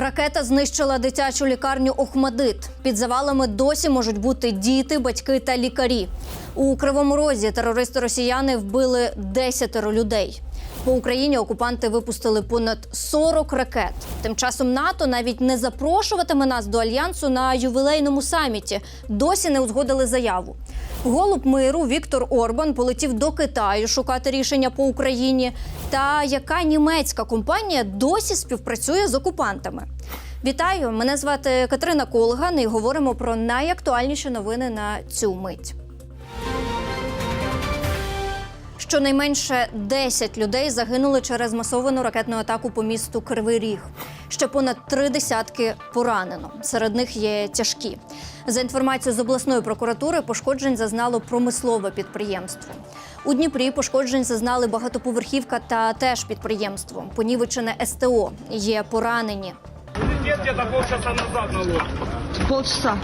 Ракета знищила дитячу лікарню Охмадит. Під завалами досі можуть бути діти, батьки та лікарі. У Кривому Розі терористи росіяни вбили десятеро людей. По Україні окупанти випустили понад 40 ракет. Тим часом НАТО навіть не запрошуватиме нас до альянсу на ювілейному саміті. Досі не узгодили заяву. Голуб миру Віктор Орбан полетів до Китаю шукати рішення по Україні. Та яка німецька компанія досі співпрацює з окупантами? Вітаю! Мене звати Катерина Колган і говоримо про найактуальніші новини на цю мить. Щонайменше 10 людей загинули через масовану ракетну атаку по місту Кривий Ріг. Ще понад три десятки поранено. Серед них є тяжкі. За інформацією з обласної прокуратури, пошкоджень зазнало промислове підприємство. У Дніпрі пошкоджень зазнали багатоповерхівка та теж підприємство. Понівечене СТО. Є поранені. Где-то полчаса назад на лодке. Полчаса.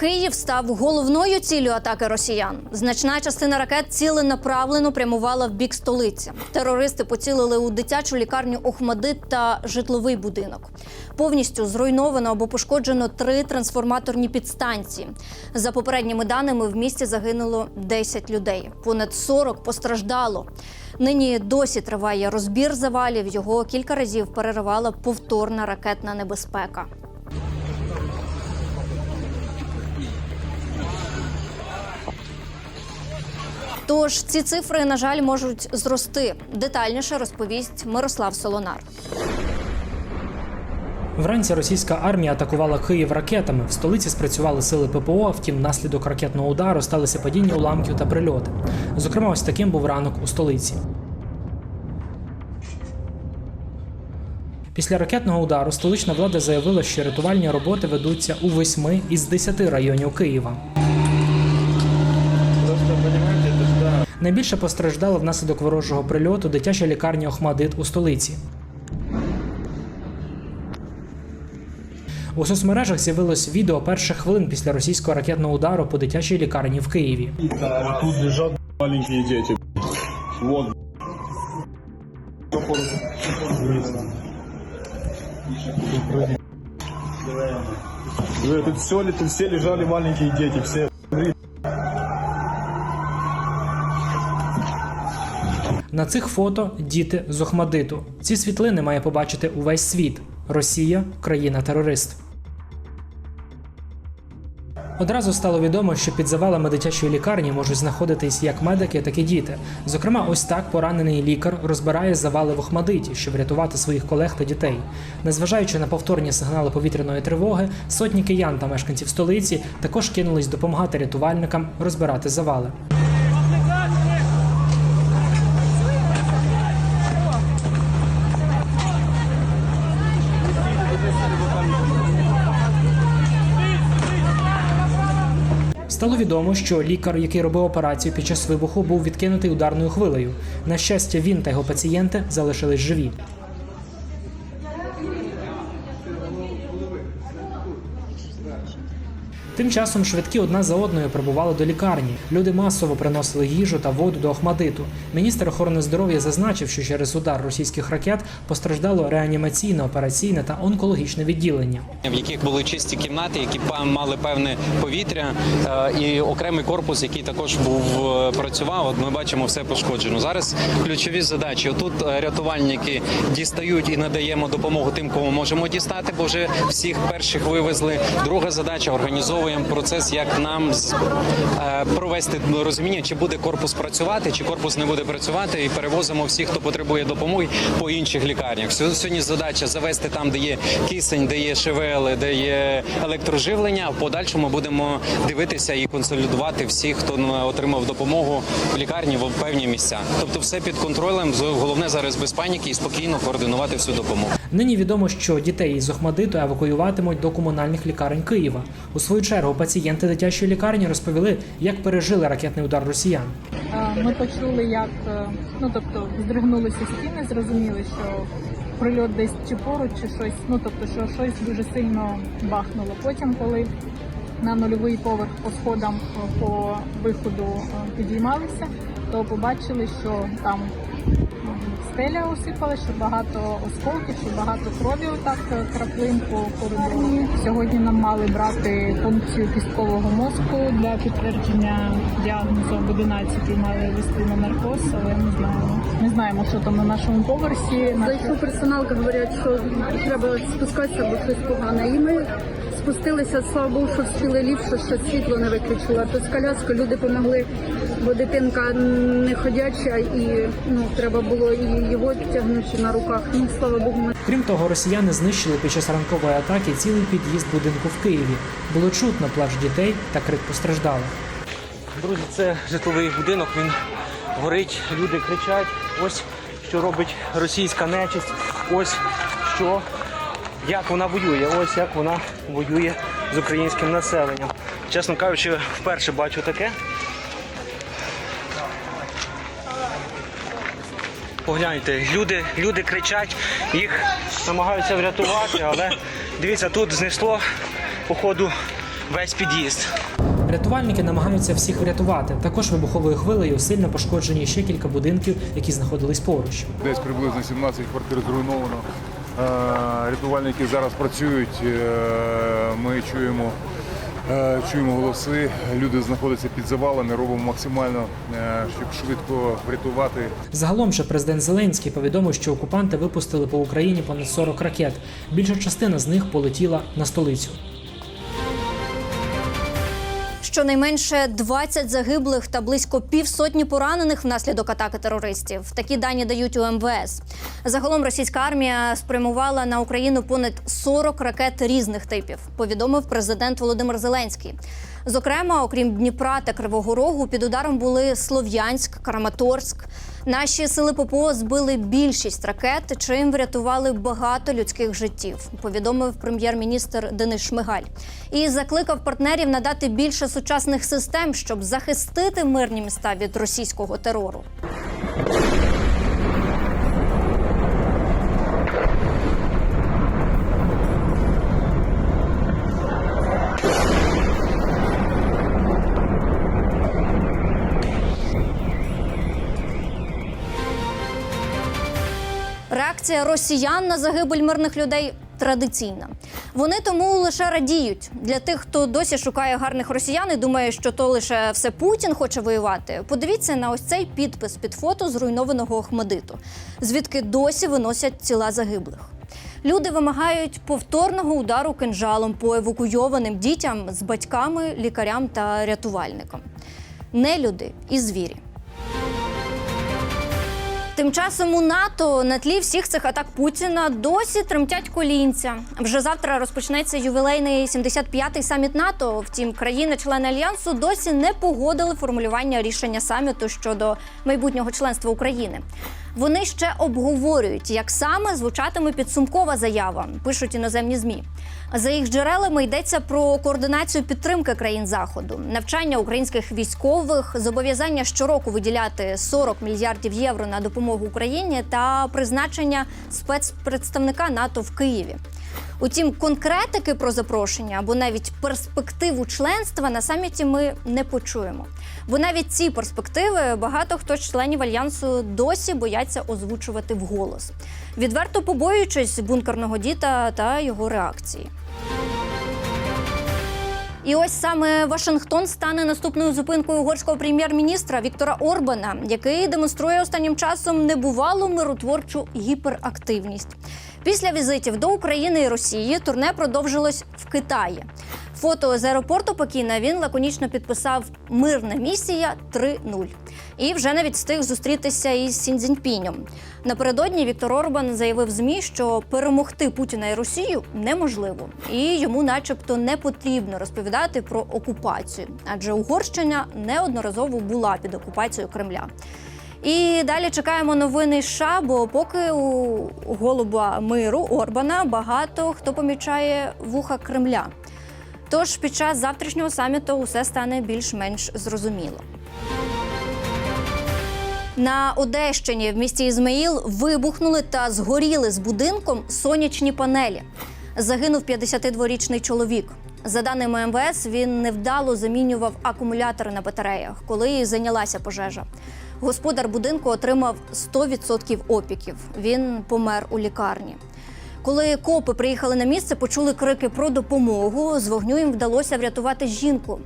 Київ став головною ціллю атаки росіян. Значна частина ракет ціленаправлено прямувала в бік столиці. Терористи поцілили у дитячу лікарню Охмадит та житловий будинок. Повністю зруйновано або пошкоджено три трансформаторні підстанції. За попередніми даними, в місті загинуло 10 людей. Понад 40 постраждало. Нині досі триває розбір завалів. Його кілька разів переривала повторна ракетна небезпека. Тож ці цифри, на жаль, можуть зрости. Детальніше розповість Мирослав Солонар. Вранці російська армія атакувала Київ ракетами. В столиці спрацювали сили ППО. Втім, внаслідок ракетного удару сталися падіння уламків та прильоти. Зокрема, ось таким був ранок у столиці. Після ракетного удару столична влада заявила, що рятувальні роботи ведуться у восьми із десяти районів Києва. Найбільше постраждала внаслідок ворожого прильоту дитяча лікарня Охмадит у столиці. У соцмережах з'явилось відео перших хвилин після російського ракетного удару по дитячій лікарні в Києві. Тут лежат маленькие дети. Вот. Тут все, тут все лежали маленькие дети, все. На цих фото діти з Охмадиту. Ці світлини має побачити увесь світ. Росія країна-терорист. Одразу стало відомо, що під завалами дитячої лікарні можуть знаходитись як медики, так і діти. Зокрема, ось так поранений лікар розбирає завали в Охмадиті, щоб врятувати своїх колег та дітей. Незважаючи на повторні сигнали повітряної тривоги, сотні киян та мешканців столиці також кинулись допомагати рятувальникам розбирати завали. Стало відомо, що лікар, який робив операцію під час вибуху, був відкинутий ударною хвилею. На щастя, він та його пацієнти залишились живі. Тим часом швидкі одна за одною прибували до лікарні. Люди масово приносили їжу та воду до Охмадиту. Міністр охорони здоров'я зазначив, що через удар російських ракет постраждало реанімаційне, операційне та онкологічне відділення. в яких були чисті кімнати, які мали певне повітря, е, і окремий корпус, який також був е, працював. От ми бачимо все пошкоджено. Зараз ключові задачі. Тут рятувальники дістають і надаємо допомогу тим, кому можемо дістати, бо вже всіх перших вивезли. Друга задача організовуємо процес, як нам е, провести розуміння, чи буде корпус працювати, чи корпус не буде працювати, і перевозимо всіх, хто потребує допомоги по інших лікарнях. Сьо- Сьогодні задача завести там, де є кисень, де є ШВЛ, де є електроживлення. В подальшому будемо дивитися і консолідувати всіх, хто отримав допомогу в лікарні в певні місця. Тобто, все під контролем. Головне зараз без паніки і спокійно координувати всю допомогу. Нині відомо, що дітей із Охмадиту евакуюватимуть до комунальних лікарень Києва. У свою чергу пацієнти дитячої лікарні розповіли, як пережили ракетний удар росіян. Ми почули, як е, ну тобто здригнулися стіни, зрозуміли, що прильот десь чи поруч, чи щось. Ну тобто, що щось дуже сильно бахнуло. Потім, коли на нульовий поверх по сходам е, по виходу е, підіймалися, то побачили, що там стеля осипала, що багато осколків, що багато крові отак е, краплин по коридору. Сьогодні нам мали брати функцію кісткового мозку для підтвердження діагнозу об 11 мали вести на наркоз, але не знаємо. Не знаємо, що там на нашому поверсі. Зайшов персонал, говорять, що треба спускатися, бо щось погане. І ми спустилися, слава Богу, що встигли ліфт, що світло не виключило. То з коляскою люди помогли, бо дитинка не ходяча, і ну треба було і його тягнути на руках. Ну, слава Богу, ми Крім того, росіяни знищили під час ранкової атаки цілий під'їзд будинку в Києві. Було чутно плач дітей та крик постраждалих. Друзі, це житловий будинок. Він горить, люди кричать. Ось що робить російська нечисть. Ось що як вона воює. Ось як вона воює з українським населенням. Чесно кажучи, вперше бачу таке. Погляньте, люди, люди кричать, їх намагаються врятувати, але дивіться, тут знесло походу весь під'їзд. Рятувальники намагаються всіх врятувати. Також вибуховою хвилею сильно пошкоджені ще кілька будинків, які знаходились поруч. Десь приблизно 17 квартир зруйновано. Е, Рятувальники зараз працюють. е, Ми чуємо, е, чуємо голоси. Люди знаходяться під завалами. Робимо максимально, щоб швидко врятувати Загалом же президент Зеленський повідомив, що окупанти випустили по Україні понад 40 ракет. Більша частина з них полетіла на столицю. Щонайменше 20 загиблих та близько півсотні поранених внаслідок атаки терористів. Такі дані дають у МВС. Загалом російська армія спрямувала на Україну понад 40 ракет різних типів. Повідомив президент Володимир Зеленський. Зокрема, окрім Дніпра та Кривого Рогу, під ударом були Слов'янськ, Краматорськ. Наші сили ППО збили більшість ракет, чим врятували багато людських життів. Повідомив прем'єр-міністр Денис Шмигаль і закликав партнерів надати більше сучасних систем, щоб захистити мирні міста від російського терору. Реакція росіян на загибель мирних людей традиційна. Вони тому лише радіють для тих, хто досі шукає гарних росіян і думає, що то лише все Путін хоче воювати. Подивіться на ось цей підпис під фото зруйнованого Охмадиту, звідки досі виносять тіла загиблих. Люди вимагають повторного удару кинжалом по евакуйованим дітям з батьками, лікарям та рятувальникам. Нелюди і звірі. Тим часом у НАТО на тлі всіх цих атак Путіна досі тремтять колінця. Вже завтра розпочнеться ювілейний 75-й саміт НАТО. Втім, країни-члени альянсу досі не погодили формулювання рішення саміту щодо майбутнього членства України. Вони ще обговорюють, як саме звучатиме підсумкова заява, пишуть іноземні змі. За їх джерелами йдеться про координацію підтримки країн заходу, навчання українських військових, зобов'язання щороку виділяти 40 мільярдів євро на допомогу Україні та призначення спецпредставника НАТО в Києві. Утім, конкретики про запрошення або навіть перспективу членства на саміті ми не почуємо. Бо навіть ці перспективи багато хто з членів альянсу досі бояться озвучувати вголос, відверто побоюючись бункерного діта та його реакції. І ось саме Вашингтон стане наступною зупинкою угорського прем'єр-міністра Віктора Орбана, який демонструє останнім часом небувалу миротворчу гіперактивність. Після візитів до України і Росії турне продовжилось в Китаї. Фото з аеропорту Пекіна він лаконічно підписав Мирна місія 3.0». І вже навіть встиг зустрітися із Сіньцзіньпінем. Напередодні Віктор Орбан заявив змі, що перемогти Путіна і Росію неможливо, і йому, начебто, не потрібно розповідати про окупацію, адже Угорщина неодноразово була під окупацією Кремля. І далі чекаємо новини США, бо поки у голуба миру Орбана багато хто помічає вуха Кремля. Тож під час завтрашнього саміту усе стане більш-менш зрозуміло. На Одещині в місті Ізмаїл вибухнули та згоріли з будинком сонячні панелі. Загинув 52-річний чоловік. За даними МВС, він невдало замінював акумулятори на батареях, коли зайнялася пожежа. Господар будинку отримав 100% опіків. Він помер у лікарні. Коли копи приїхали на місце, почули крики про допомогу. З вогню їм вдалося врятувати жінку.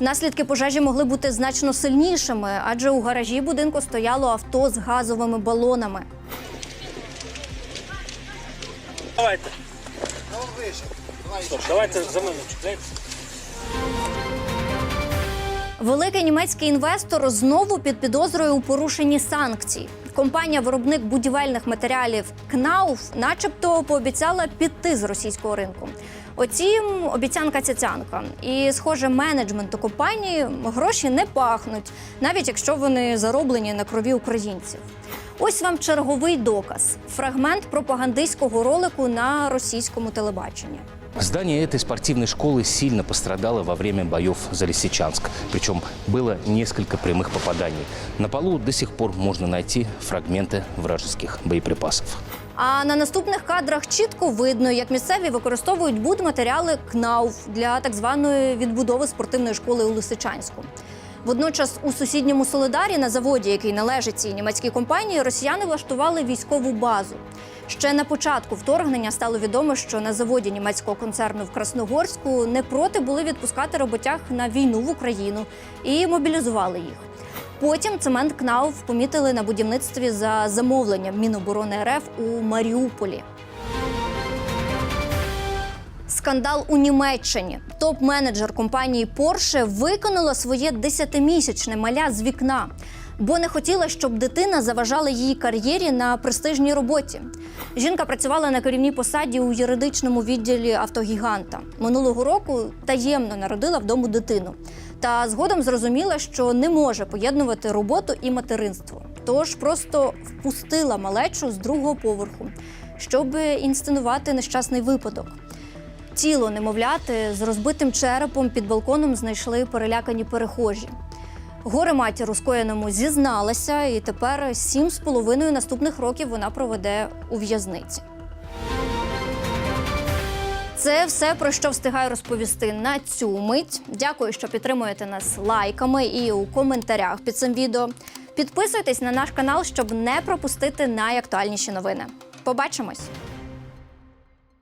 Наслідки пожежі могли бути значно сильнішими, адже у гаражі будинку стояло авто з газовими балонами. Давайте. Стоп, давайте за. Великий німецький інвестор знову під підозрою у порушенні санкцій. Компанія-виробник будівельних матеріалів КНАУФ, начебто, пообіцяла піти з російського ринку. Утім, обіцянка цяцянка. І, схоже, менеджменту компанії гроші не пахнуть, навіть якщо вони зароблені на крові українців. Ось вам черговий доказ фрагмент пропагандистського ролику на російському телебаченні. Здание этой спортивной школы сильно пострадало во время боев за Лисичанск. Причем было несколько прямых попаданий. На полу до сих пор можно найти фрагменты вражеских боеприпасов. А на наступних кадрах чітко видно, як місцеві використовують будматеріали КНАУФ для так званої відбудови спортивної школи у Лисичанську. Водночас у сусідньому Солидарі на заводі, який належить цій німецькій компанії, росіяни влаштували військову базу. Ще на початку вторгнення стало відомо, що на заводі німецького концерну в Красногорську не проти були відпускати роботяг на війну в Україну і мобілізували їх. Потім цемент КНАУФ помітили на будівництві за замовленням Міноборони РФ у Маріуполі. Скандал у Німеччині. Топ-менеджер компанії Porsche виконала своє десятимісячне маля з вікна, бо не хотіла, щоб дитина заважала її кар'єрі на престижній роботі. Жінка працювала на керівній посаді у юридичному відділі автогіганта. Минулого року таємно народила вдому дитину. Та згодом зрозуміла, що не може поєднувати роботу і материнство. Тож просто впустила малечу з другого поверху, щоб інсценувати нещасний випадок. Тіло немовляти з розбитим черепом під балконом знайшли перелякані перехожі. Горе матір у скоєному зізналася, і тепер сім з половиною наступних років вона проведе у в'язниці. Це все про що встигаю розповісти на цю мить. Дякую, що підтримуєте нас лайками і у коментарях під цим відео. Підписуйтесь на наш канал, щоб не пропустити найактуальніші новини. Побачимось!